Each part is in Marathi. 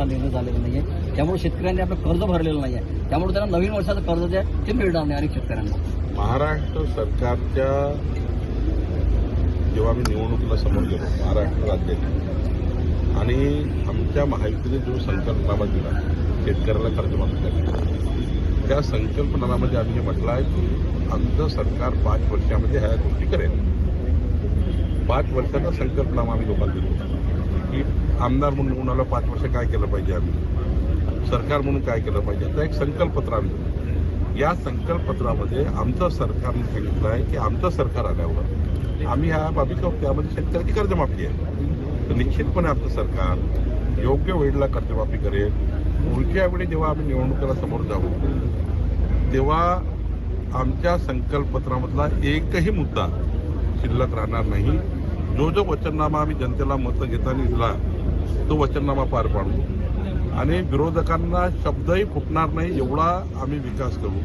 आपला निर्णय झालेला आहे त्यामुळे शेतकऱ्यांनी आपलं कर्ज भरलेलं नाही आहे त्यामुळे त्यांना नवीन वर्षाचं कर्ज जे आहे ते मिळणार नाही अनेक शेतकऱ्यांना. महाराष्ट्र सरकारच्या जेव्हा आम्ही निवडणुकीला समोर गेलो महाराष्ट्र राज्यात आणि आमच्या महायुतीने जो संकल्पनामा दिला शेतकऱ्याला कर्जमाफी त्या संकल्पनामध्ये म्हणजे आम्ही हे म्हटलं आहे की आमचं सरकार पाच वर्षामध्ये ह्या गोष्टी करेल. पाच वर्षाचा संकल्पनामा आम्ही लोकांना दिलो. की आमदार म्हणून कोणाला पाच वर्ष काय केलं पाहिजे आम्ही? सरकार म्हणून काय केलं पाहिजे? आता एक संकल्पपत्र आम्ही या संकल्पपत्रामध्ये आमचं सरकारने सांगितलं आहे की आमचं सरकार आल्यावर आम्ही ह्या बाबी त्यामध्ये शेतकऱ्याची कर्जमाफी आहे. तर निश्चितपणे आमचं सरकार योग्य वेळेला कर्जमाफी करेल. पुढच्या वेळी जेव्हा आम्ही निवडणुकीला समोर जाऊ तेव्हा आमच्या संकल्पपत्रामधला एकही मुद्दा शिल्लक राहणार नाही. जो जो वचननामा आम्ही जनतेला मतं घेताना दिला तो वचननामा पार पाडू. आणि विरोधकांना शब्दही फुटणार नाही एवढा आम्ही विकास करू.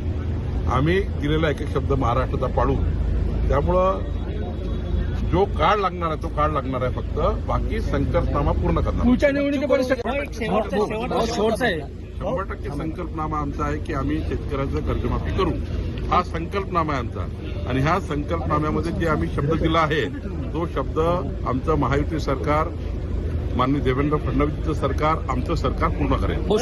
आम्ही दिलेला एक एक शब्द महाराष्ट्राचा पाळू त्यामुळं जो काळ लागणार आहे तो काळ लागणार आहे फक्त बाकी संकल्पनामा पूर्ण करणार. पुढच्या निवडणुकीपर्यंत शंभर टक्के संकल्पनामा आमचा आहे की आम्ही शेतकऱ्याचं कर्जमाफी करू. हा संकल्पनामा आहे आमचा. आणि ह्या संकल्पनाम्यामध्ये जे आम्ही शब्द दिला आहे तो शब्द आमचं महायुती सरकार माननीय देवेंद्र फडणवीसचं सरकार आमचं सरकार पूर्ण करेल. हो,